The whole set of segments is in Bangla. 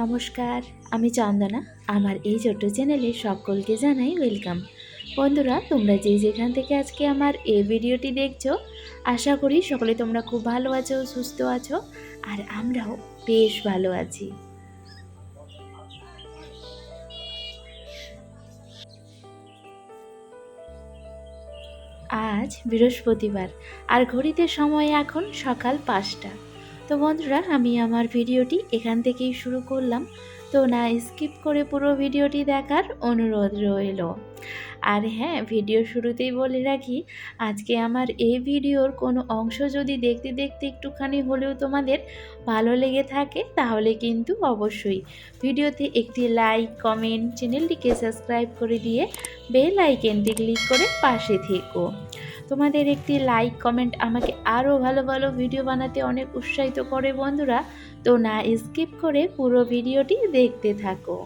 নমস্কার, আমি চন্দনা। আমার এই ছোট্ট চ্যানেলে সকলকে জানাই ওয়েলকাম। বন্ধুরা, তোমরা যে যেখান থেকে আজকে আমার এই ভিডিওটি দেখছ, আশা করি সকলে তোমরা খুব ভালো আছো, সুস্থ আছো, আর আমরাও বেশ ভালো আছি। আজ বৃহস্পতিবার, আর ঘড়িতে সময় এখন সকাল পাঁচটা। তো বন্ধুরা, আমি আমার ভিডিওটি এখান থেকেই শুরু করলাম। তো না স্কিপ করে পুরো ভিডিওটি দেখার অনুরোধ রইল। আর হ্যাঁ ভিডিও শুরুতেই বলে রাখি, আজকে আমার এই ভিডিওর কোনো অংশ যদি দেখতে দেখতে একটুখানি হলেও তোমাদের ভালো লেগে থাকে, তাহলে কিন্তু অবশ্যই ভিডিওতে একটি লাইক কমেন্ট চ্যানেলটিকে সাবস্ক্রাইব করে দিয়ে বেল আইকনটি ক্লিক করে পাশে থেকো। তোমাদের একটি লাইক কমেন্ট আমাকে আরও ভালো ভালো ভিডিও বানাতে অনেক উৎসাহিত করে বন্ধুরা, তো না স্কিপ করে পুরো ভিডিওটি দেখতে থাকো।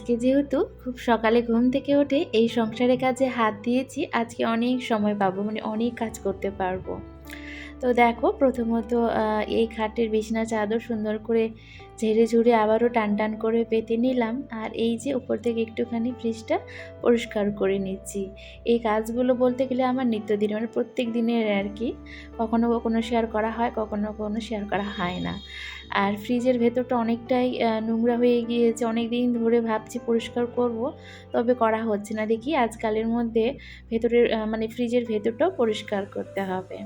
আজকে যেহেতু খুব সকালে ঘুম থেকে উঠে এই সংসারের কাজে হাত দিয়েছি, আজকে অনেক সময় পাবো মানে অনেক কাজ করতে পারব। তো দেখো প্রথমত এই খাটের বিছনা চাদর সুন্দর করে ঝেড়ে ঝুড়ে আবারও টান টান করে পেতে নিলাম। আর এই যে উপর থেকে একটুখানি ফ্রিজটা পরিষ্কার করে নিচ্ছি। এই কাজগুলো বলতে গেলে আমার নিত্যদিন মানে প্রত্যেক দিনের আর কি। কখনো কখনো শেয়ার করা হয়, কখনো কখনো শেয়ার করা হয় না। আর ফ্রিজের ভেতরটা অনেকটাই নোংরা হয়ে গিয়েছে। অনেক দিন ধরে ভাবছি পরিষ্কার করব, তবে করা হচ্ছে না। দেখি আজকালের মধ্যে ভেতরের মানে ফ্রিজের ভেতরটাও পরিষ্কার করতে হবে।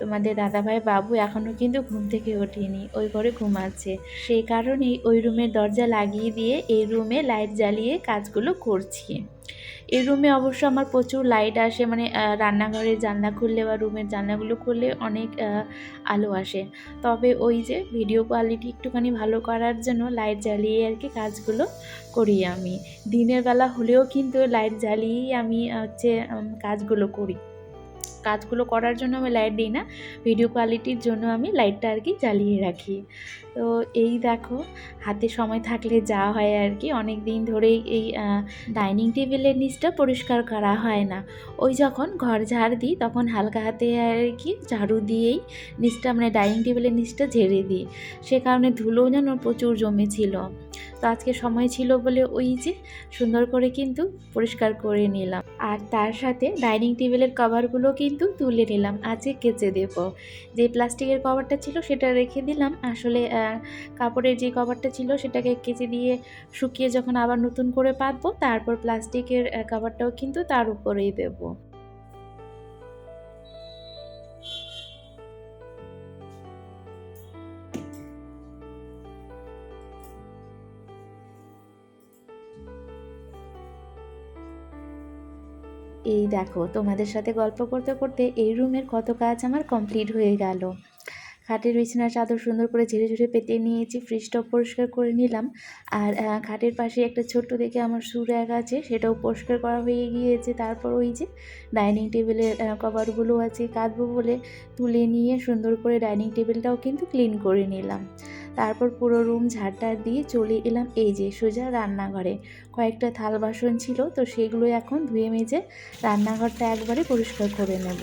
তোমাদের দাদাভাই বাবু এখনও কিন্তু ঘুম থেকে ওঠেনি, ওই ঘরে ঘুমাচ্ছে। সেই কারণেই ওই রুমের দরজা লাগিয়ে দিয়ে এই রুমে লাইট জ্বালিয়ে কাজগুলো করছি। এই রুমে অবশ্য আমার প্রচুর লাইট আসে মানে রান্নাঘরের জানলা খুললে বা রুমের জানলাগুলো খুললে অনেক আলো আসে। তবে ওই যে ভিডিও কোয়ালিটি একটুখানি ভালো করার জন্য লাইট জ্বালিয়ে আর কি কাজগুলো করি আমি। দিনের বেলা হলেও কিন্তু লাইট জ্বালিয়েই আমি হচ্ছে কাজগুলো করি। কাজগুলো করার জন্য আমি লাইট দিই না। ভিডিও কোয়ালিটির জন্য আমি লাইটটা আর কি জ্বালিয়ে রাখি। তো এই দেখো, হাতে সময় থাকলে যা হয় আর কি, অনেক দিন ধরেই এই ডাইনিং টেবিলের নিচটা পরিষ্কার করা হয় না। ওই যখন ঘর ঝাড় দিই, তখন হালকা হাতে আর কি ঝাড়ু দিয়েই নিচটা মানে ডাইনিং টেবিলের নিচটা ঝেড়ে দিই। সে কারণে ধুলো যেন প্রচুর জমেছিল। তো আজকে সময় ছিল বলে ওই যে সুন্দর করে কিন্তু পরিষ্কার করে নিলাম। আর তার সাথে ডাইনিং টেবিলের কভারগুলো কিন্তু তুলে নিলাম। আজকে কেচে দেব। যে প্লাস্টিকের কভারটা ছিল সেটা রেখে দিলাম। আসলে কাপড়ের যে কভারটা ছিল সেটাকে কেচে দিয়ে শুকিয়ে যখন আবার নতুন করে পাতবো, তারপর প্লাস্টিকের কভারটাও কিন্তু তার উপরেই দেবো। এই দেখো, তোমাদের সাথে গল্প করতে করতে এই রুমের কত কাজ আমার কমপ্লিট হয়ে গেল। খাটের বিছানার চাদর সুন্দর করে ঝেড়ে ঝেড়ে পেতে নিয়েছি ফ্রিজটাও পরিষ্কার করে নিলাম। আর খাটের পাশে একটা ছোট্ট দেখে আমার সুরাগ আছে, সেটাও পরিষ্কার করা হয়ে গিয়েছে। তারপর ওই যে ডাইনিং টেবিলের কভারগুলো আছে কাঁদবো বলে তুলে নিয়ে সুন্দর করে ডাইনিং টেবিলটাও কিন্তু ক্লিন করে নিলাম। তারপর পুরো রুম ঝাড়টার দিয়ে চলে এলাম এই যে সোজা রান্নাঘরে। কয়েকটা থাল বাসন ছিল, তো সেগুলো এখন ধুয়ে মেজে রান্নাঘরটা একবারে পরিষ্কার করে নেব।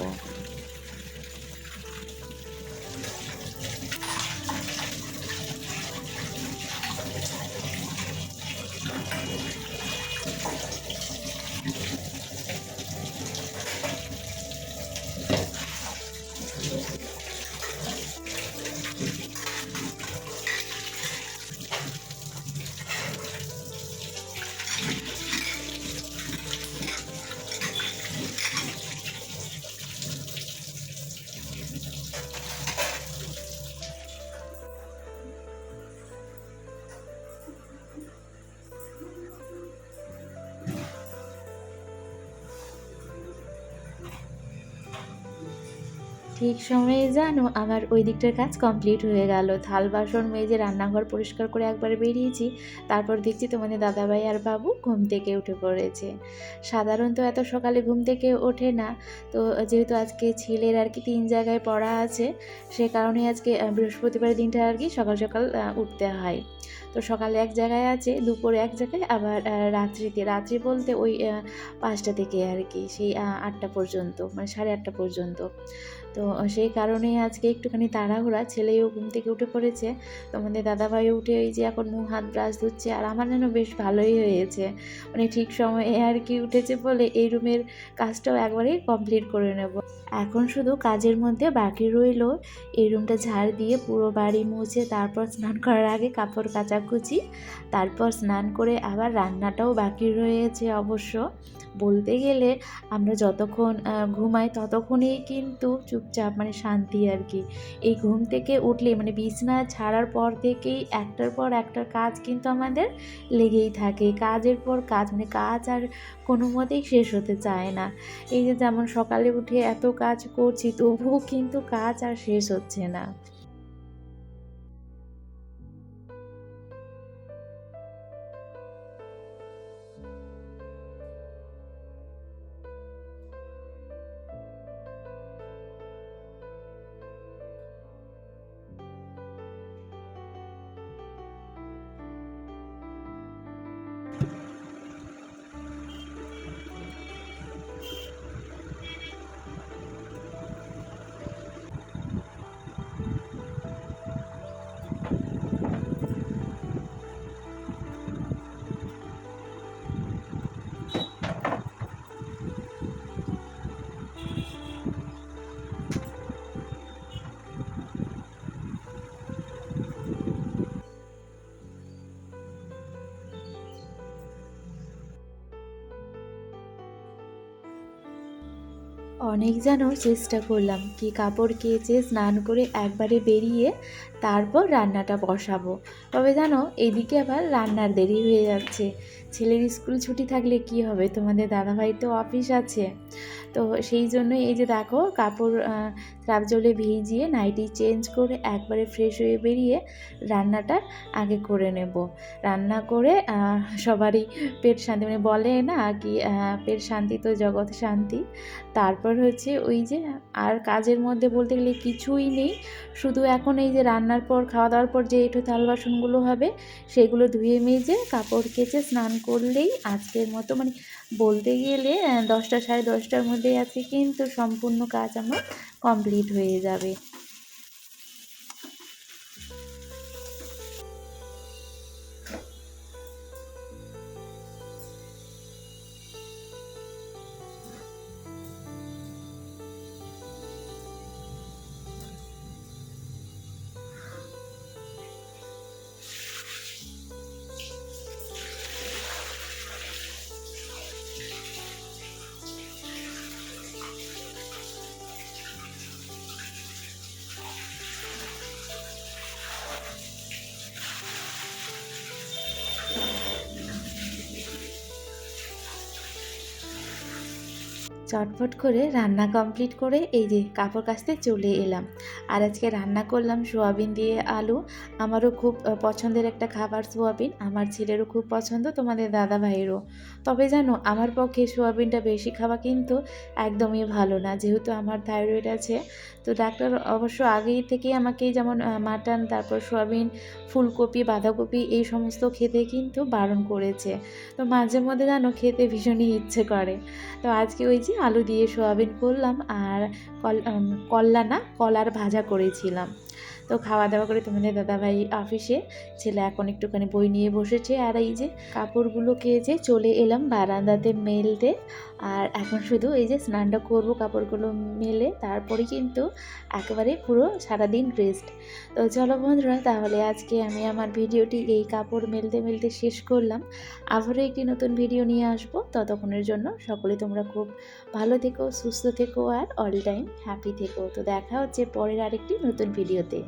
ঠিক সময়ে জানো আমার ওই দিকটার কাজ কমপ্লিট হয়ে গেল। থাল বাসন মেজে রান্নাঘর পরিষ্কার করে একবার বেরিয়েছি, তারপর দেখছি তোমাদের দাদাভাই আর বাবু ঘুম থেকে উঠে পড়েছে। সাধারণত এত সকালে ঘুম থেকে ওঠে না, তো যেহেতু আজকে ছেলের আর কি তিন জায়গায় পড়া আছে, সে কারণে আজকে বৃহস্পতিবার দিনটা আর কি সকাল সকাল উঠতে হয়। তো সকালে এক জায়গায় আছে, দুপুরে এক জায়গায়, আবার রাত্রিতে। রাত্রি বলতে ওই পাঁচটা থেকে আর কি, সেই আটটা পর্যন্ত মানে সাড়ে আটটা পর্যন্ত। তো সেই কারণে আজকে একটুখানি তাড়াহুড়া, ছেলেও ঘুম থেকে উঠে পড়েছে। তোমাদের দাদাভাই উঠে ওই যে এখন মুখ, হাত, ব্রাশ ধুচ্ছে, আর আমার যেন বেশ ভালোই হয়েছে। মানে ঠিক সময়ে আর কি উঠেছে বলে এই রুমের কাজটাও একবারেই কমপ্লিট করে নেব। এখন শুধু কাজের মধ্যে বাকি রইল, এই রুমটা ঝাড় দিয়ে পুরো বাড়ি মুছে, তারপর স্নান করার আগে কাপড় কাচাকুচি তারপর স্নান করে আবার রান্নাটাও বাকি রয়েছে অবশ্য। বলতে গেলে আমরা যতক্ষণ ঘুমাই ততক্ষণই কিন্তু চুপচাপ মানে শান্তি আর কি। এই ঘুম থেকে উঠলে মানে বিছনা ছাড়ার পর থেকেই একটার পর একটার কাজ কিন্তু আমাদের লেগেই থাকে। কাজের পর কাজ মানে কাজ আর কোনো মতেই শেষ হতে চায় না। এই যে যেমন সকালে উঠে এত কাজ করছি তবুও কিন্তু কাজ আর শেষ হচ্ছে না। অনেক যেন চেষ্টা করলাম কি কাপড় কেচে স্নান করে একবারে বেরিয়ে তারপর রান্নাটা বসাবো। তবে জানো, এদিকে আবার রান্নার দেরি হয়ে যাচ্ছে। ছেলের স্কুল ছুটি থাকলে কি হবে? তোমাদের দাদাভাই তো অফিস আছে। তো সেই জন্যই এই যে দেখো কাপড় স্রাব জলে ভিজিয়ে নাইটি চেঞ্জ করে একবারে ফ্রেশ হয়ে বেরিয়ে রান্নাটা আগে করে নেব। রান্না করে সবারই পেট শান্তি মানে বলে না কি পেট শান্তি তো জগৎ শান্তি। তারপর হচ্ছে ওই যে আর কাজের মধ্যে বলতে গেলে কিছুই নেই। শুধু এখন এই যে রান্নার পর খাওয়া দাওয়ার পর যে একটু থাল বাসনগুলো হবে, সেগুলো ধুয়ে মেজে কাপড় কেচে স্নান করলেই আজকের মতো মানে বলতে গেলে দশটা সাড়ে দশটার মধ্যে আজকে কিন্তু সম্পূর্ণ কাজ আমার কমপ্লিট হয়ে যাবে। চটপট করে রান্না কমপ্লিট করে এই যে কাপড় কাচতে চলে এলাম। আর আজকে রান্না করলাম সোয়াবিন দিয়ে আলু। আমারও খুব পছন্দের একটা খাবার সোয়াবিন। আমার ছেলেরও খুব পছন্দ, তোমাদের দাদা ভাইয়েরও তবে জানো, আমার পক্ষে সোয়াবিনটা বেশি খাওয়া কিন্তু একদমই ভালো না। যেহেতু আমার থাইরয়েড আছে, তো ডাক্তার অবশ্য আগেই থেকেই আমাকে যেমন মাটন, তারপর সোয়াবিন, ফুলকপি, বাঁধাকপি এই সমস্ত খেতে কিন্তু বারণ করেছে। তো মাঝে মধ্যে জানো, খেতে ভীষণই ইচ্ছে করে। তো আজকে ওই যে আলু দিয়ে সোয়াবিন করলাম, আর কল কল্লা না কলার ভাজা করেছিলাম। তো খাওয়া দাওয়া করে তোমাদের দাদাভাই অফিসে ছেলে এখন একটুখানি বই নিয়ে বসেছে আর এই যে কাপড়গুলোকে যে চলে এলাম বারান্দাতে মেলতে। আর এখন শুধু এই যে স্নানটা করব কাপড়গুলো মেলে, তারপরে কিন্তু একেবারে পুরো সারাদিন রেস্ট তো চলো বন্ধুরা, তাহলে আজকে আমি আমার ভিডিওটি এই কাপড় মেলতে মেলতে শেষ করলাম। আবারও একটি নতুন ভিডিও নিয়ে আসব। ততক্ষণের জন্য সকলে তোমরা খুব ভালো থেকো, সুস্থ থেকো আর অল টাইম হ্যাপি থেকো। তো দেখা হচ্ছে পরের আরেকটি নতুন ভিডিওতে